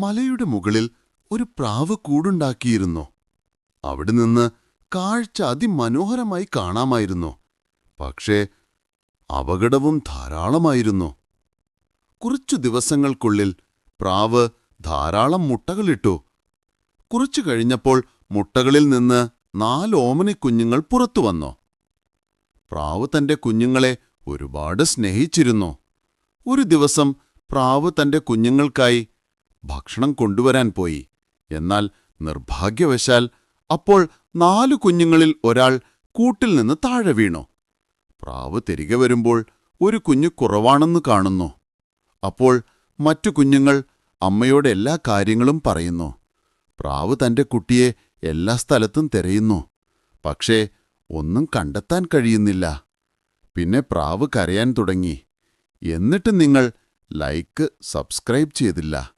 മലയുടെ മുകളിൽ ഒരു പ്രാവ് കൂടുണ്ടാക്കിയിരുന്നു? അവിടെ നിന്ന് കാഴ്ച അതിമനോഹരമായി കാണാമായിരുന്നു? പക്ഷേ അപകടവും ധാരാളമായിരുന്നു? കുറച്ചു ദിവസങ്ങൾക്കുള്ളിൽ പ്രാവ് ധാരാളം മുട്ടകളിട്ടു. കുറച്ചു കഴിഞ്ഞപ്പോൾ മുട്ടകളിൽ നിന്ന് നാല് ഓമനിക്കുഞ്ഞുങ്ങൾ പുറത്തു വന്നു? പ്രാവ് തന്റെ കുഞ്ഞുങ്ങളെ ഒരുപാട് സ്നേഹിച്ചിരുന്നു? ഒരു ദിവസം പ്രാവ് തന്റെ കുഞ്ഞുങ്ങൾക്കായി ഭക്ഷണം കൊണ്ടുവരാൻ പോയി. എന്നാൽ നിർഭാഗ്യവശാൽ അപ്പോൾ നാലു കുഞ്ഞുങ്ങളിൽ ഒരാൾ കൂട്ടിൽ നിന്ന് താഴെ വീണു. പ്രാവ് തിരികെ വരുമ്പോൾ ഒരു കുഞ്ഞു കുറവാണെന്ന് കാണുന്നു. അപ്പോൾ മറ്റു കുഞ്ഞുങ്ങൾ അമ്മയോട് എല്ലാ കാര്യങ്ങളും പറയുന്നു. പ്രാവ് തന്റെ കുട്ടിയെ എല്ലാ സ്ഥലത്തും തിരയുന്നു. പക്ഷേ ഒന്നും കണ്ടെത്താൻ കഴിയുന്നില്ല. പിന്നെ പ്രാവ് കരയാൻ തുടങ്ങി. എന്നിട്ട് നിങ്ങൾ ലൈക്ക് സബ്സ്ക്രൈബ് ചെയ്തില്ല.